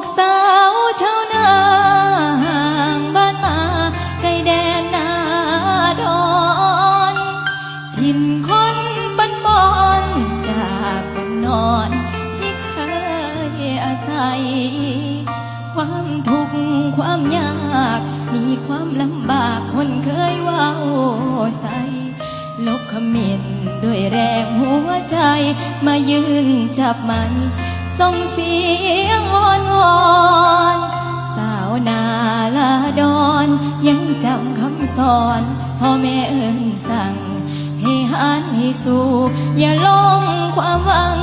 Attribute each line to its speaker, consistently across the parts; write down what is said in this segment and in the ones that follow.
Speaker 1: กสาวชาวนาห่างบ้านมาไกลแดนนาดอนถิ่นคนปันบอนจากบนนอนที่เคยอาศัย ความทุกข์ความยากมีความลำบากคนเคยว่าใส่ลบขมิ้นด้วยแรงหัวใจ มายืนจับมันส่งเสีย อนพ่อแม่เอินสั่ง ให้หันให้สู้ อย่าลงความหวัง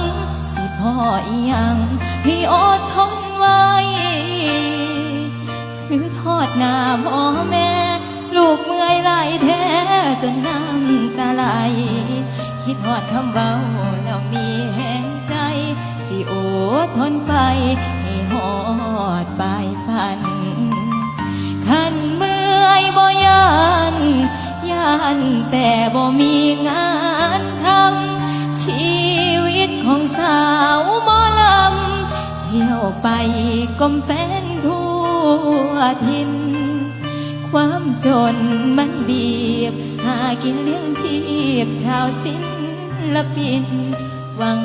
Speaker 1: สิพ่ออียังให้อดทนไว้คือทอดหน้าพ่อแม่ ลูกเมื่อยไหลายแท้จนน้ำตาไหล คิดทอดคำเบาแล้วมีแห่งใจ สิโอดทนไปให้หอ ไปก้มเป็นทั่วทิน ความจนมันบีบ หากินเลี้ยงชีพชาวศิลปิน หวัง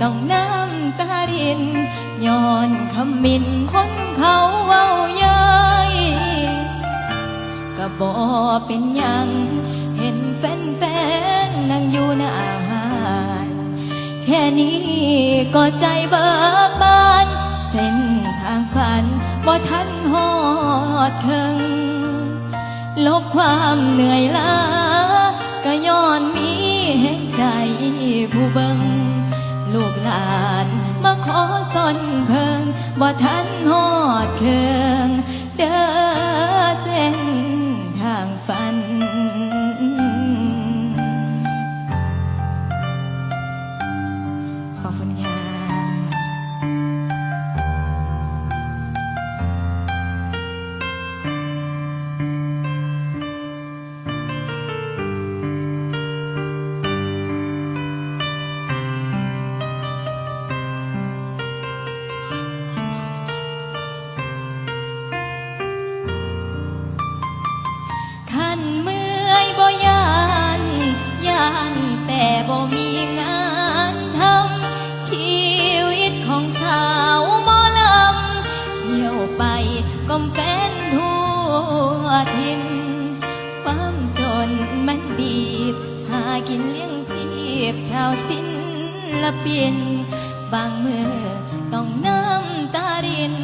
Speaker 1: ต้องน้ำตารินย้อนคำมินคนเขาเว้าเย้ยก็บอเป็นยัง เห็นแฟนๆนั่งอยู่หน้าอาหาร แค่นี้ก็ใจเบิก บ่ทันหอดเคิงลบความเหนื่อยล้าก็ย้อนมีแห่งใจผู้เบิงลูกหลานมาขอสนเพิงบ่ทันหอด ก็เป็นทั่วทินความจนมันบีบ หากินเลี้ยงชีพชาวศิละปิน บางมือต้องน้ำตาริน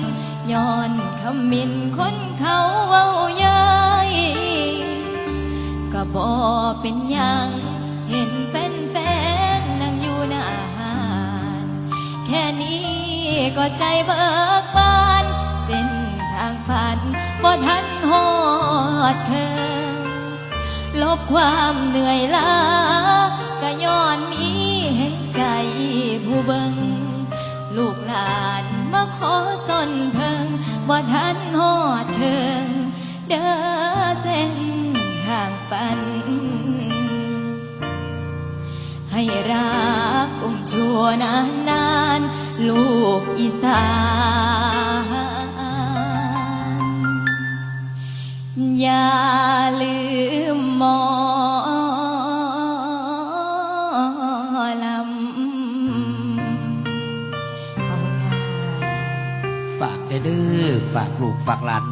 Speaker 1: ย้อนคำมินคนเขาเว้าย้ยก็บอเป็นยังเห็นแฟนๆนั่งอยู่หน้าหารแค่นี้ก็ใจเบิกางฝันบ่ทันหอดเคิงลบความเหนื่อยล้าก็ย้อนมีแห่งใจผู้เบิงลูกหลานมาขอสนเพิงบ่ทันหอดเคิงเด้อเส้นทางฝัน ให้รักอุ้มชัวนานนานๆลูกอีสาน อย่าลืมหมอลำ
Speaker 2: ฝากเด้อฝากลูกฝากหลาน